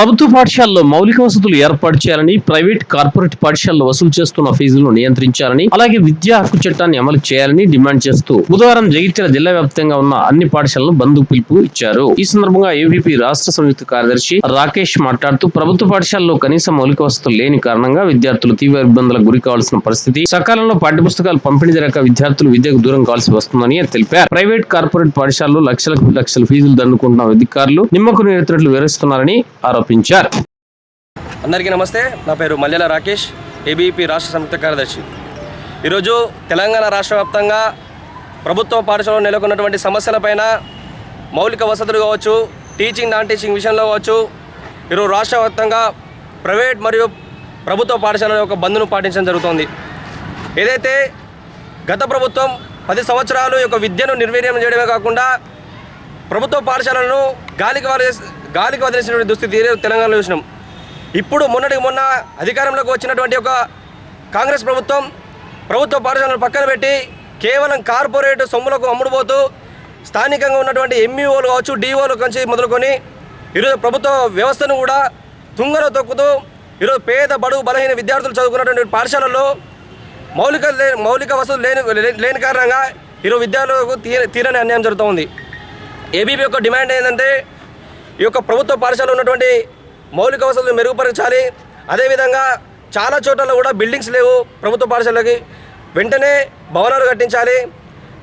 ప్రభుత్వ పాఠశాలలో మౌలిక వసతులు ఏర్పాటు చేయాలని ప్రైవేట్ కార్పొరేట్ పాఠశాలలో వసూలు చేస్తున్న ఫీజులను నియంత్రించాలని అలాగే విద్యా హక్కు చట్టాన్ని అమలు చేయాలని డిమాండ్ చేస్తూ బుధవారం జగిత్యాల జిల్లా వ్యాప్తంగా ఉన్న అన్ని పాఠశాలను బంధు పిలుపు ఇచ్చారు. ఈ సందర్భంగా ఏవీపీ రాష్ట్ర సంయుక్త కార్యదర్శి రాకేష్ మాట్లాడుతూ ప్రభుత్వ పాఠశాలలో కనీస మౌలిక వసతులు లేని కారణంగా విద్యార్థులు తీవ్ర ఇబ్బందులకు గురి కావాల్సిన పరిస్థితి సకాలంలో పాఠ్యపుస్తకాలు పంపిణీ జరగక విద్యార్థులు విద్యకు దూరం కావాల్సి వస్తుందని తెలిపారు. ప్రైవేట్ కార్పొరేట్ పాఠశాలలో లక్షలకు లక్షల ఫీజులు దండుకుంటున్న అధికారులు నిమ్మకు నీరెత్తినట్లు వివరిస్తున్నారని ఆరోపించారు అందరికీ నమస్తే నా పేరు మల్లెల రాకేష్ ఏబీపీ రాష్ట్ర సంయుక్త కార్యదర్శి. ఈరోజు తెలంగాణ రాష్ట్ర వ్యాప్తంగా ప్రభుత్వ పాఠశాలలో నెలకొన్నటువంటి సమస్యలపైన మౌలిక వసతులు కావచ్చు టీచింగ్ నాన్ టీచింగ్ విషయంలో కావచ్చు ఈరోజు రాష్ట్ర వ్యాప్తంగా ప్రైవేట్ మరియు ప్రభుత్వ పాఠశాలల యొక్క బంద్ను పాటించడం జరుగుతోంది. ఏదైతే గత ప్రభుత్వం పది సంవత్సరాలు యొక్క విద్యను నిర్వీర్యం చేయడమే కాకుండా ప్రభుత్వ పాఠశాలలను గాలికి వారు గాలికి వదిలేసినటువంటి దుస్థితి తెలంగాణలో చూసినాం. ఇప్పుడు మొన్నటికి మొన్న అధికారంలోకి వచ్చినటువంటి ఒక కాంగ్రెస్ ప్రభుత్వం ప్రభుత్వ పాఠశాలను పక్కన పెట్టి కేవలం కార్పొరేట్ సొమ్ములకు అమ్ముడుపోతూ స్థానికంగా ఉన్నటువంటి ఎంఈఓలు కావచ్చు డిఓలు నుంచి మొదలుకొని ఈరోజు ప్రభుత్వ వ్యవస్థను కూడా తుంగలో తొక్కుతూ ఈరోజు పేద బడుగు బలహీన విద్యార్థులు చదువుకున్నటువంటి పాఠశాలల్లో మౌలిక లే- మౌలిక వసతులు లేని లేని కారణంగా ఈరోజు విద్యార్థులకు తీర తీరని అన్యాయం జరుగుతూ ఉంది. ఏబీపీ యొక్క డిమాండ్ ఏంటంటే ఈ యొక్క ప్రభుత్వ పాఠశాలలో ఉన్నటువంటి మౌలిక వసతులు మెరుగుపరచాలి. అదేవిధంగా చాలా చోట్ల కూడా బిల్డింగ్స్ లేవు ప్రభుత్వ పాఠశాలకి వెంటనే భవనాలు కట్టించాలి.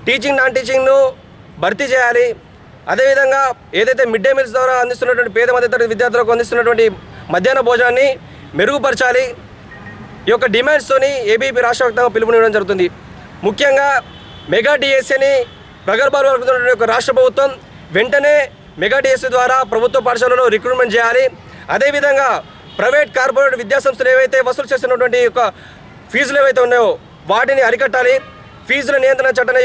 టీచింగ్ నాన్ టీచింగ్ను భర్తీ చేయాలి. అదేవిధంగా ఏదైతే మిడ్ డే మీల్స్ ద్వారా అందిస్తున్నటువంటి పేద మధ్యతరగతి విద్యార్థులకు అందిస్తున్నటువంటి మధ్యాహ్న భోజనాన్ని మెరుగుపరచాలి. ఈ యొక్క డిమాండ్స్తోని ఏబీపీ రాష్ట్ర వ్యాప్తంగా పిలుపునివ్వడం జరుగుతుంది. ముఖ్యంగా మెగా డిఎస్సీని ప్రగర్భాలు పలుకుతున్న యొక్క రాష్ట్ర ప్రభుత్వం వెంటనే మెగా టీఎస్సీ ద్వారా ప్రభుత్వ పాఠశాలలో రిక్రూట్మెంట్ చేయాలి. అదేవిధంగా ప్రైవేట్ కార్పొరేట్ విద్యాసంస్థలు ఏవైతే వసూలు చేస్తున్నటువంటి యొక్క ఫీజులు ఏవైతే ఉన్నాయో వాటిని అరికట్టాలి. ఫీజుల నియంత్రణ చట్టం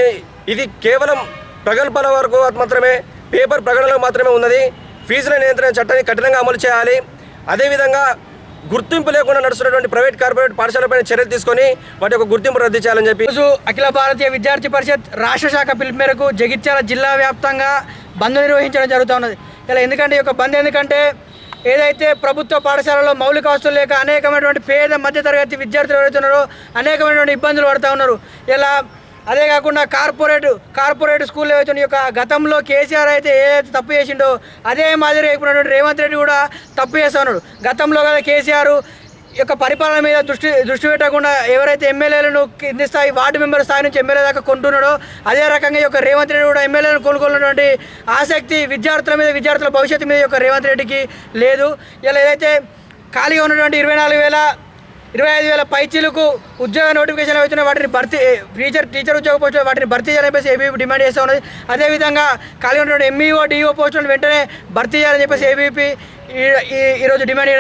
ఇది కేవలం ప్రగల్భాల వరకు మాత్రమే పేపర్ ప్రకటనలో మాత్రమే ఉన్నది. ఫీజుల నియంత్రణ చట్టాన్ని కఠినంగా అమలు చేయాలి. అదేవిధంగా గుర్తింపు లేకుండా నడుస్తున్నటువంటి ప్రైవేట్ కార్పొరేట్ పాఠశాలపైన చర్యలు తీసుకొని వాటి యొక్క గుర్తింపు రద్దు చేయాలని చెప్పి రోజు అఖిల భారతీయ విద్యార్థి పరిషత్ రాష్ట్ర శాఖ పిలుపు మేరకు జగిత్యాల జిల్లా వ్యాప్తంగా బంద్ నిర్వహించడం జరుగుతూ ఉన్నది. ఇలా ఎందుకంటే ఈ యొక్క బంద్ ఎందుకంటే ఏదైతే ప్రభుత్వ పాఠశాలలో మౌలిక వస్తువులు లేక అనేకమైనటువంటి పేద మధ్యతరగతి విద్యార్థులు ఎవరైతే ఉన్నారో అనేకమైనటువంటి ఇబ్బందులు పడుతూ ఉన్నారు. ఇలా అదే కాకుండా కార్పొరేట్ కార్పొరేట్ స్కూల్లో అయితే ఈ యొక్క గతంలో కేసీఆర్ అయితే ఏదైతే తప్పు చేసిండో అదే మాదిరి ఇప్పుడు రేవంత్ రెడ్డి కూడా తప్పు చేస్తున్నాడు గతంలో కదా కేసీఆర్ యొక్క పరిపాలన మీద దృష్టి దృష్టి పెట్టకుండా ఎవరైతే ఎమ్మెల్యేలను కింది స్థాయి వార్డు మెంబర్ స్థాయి నుంచి ఎమ్మెల్యే దాకా కొంటున్నాడో అదే రకంగా యొక్క రేవంత్ రెడ్డి కూడా ఎమ్మెల్యేలను కొనుక్కున్నటువంటి ఆసక్తి విద్యార్థుల మీద విద్యార్థుల భవిష్యత్తు మీద యొక్క రేవంత్ రెడ్డికి లేదు. ఇలా ఏదైతే ఖాళీగా ఉన్నటువంటి ఇరవై నాలుగు వేల ఇరవై ఐదు వేల పైచీలకు ఉద్యోగ నోటిఫికేషన్ అవుతున్న వాటిని భర్తీ టీచర్ టీచర్ ఉద్యోగ పోస్టులు వాటిని భర్తీ చేయాలని చెప్పేసి ఏబీపీ డిమాండ్ చేస్తూ ఉన్నది. అదేవిధంగా ఖాళీ ఉన్నటువంటి ఎంఈఓ డిఈఓ పోస్టులను వెంటనే భర్తీ చేయాలని చెప్పేసి ఏబీపీ ఈరోజు డిమాండ్ చేయడం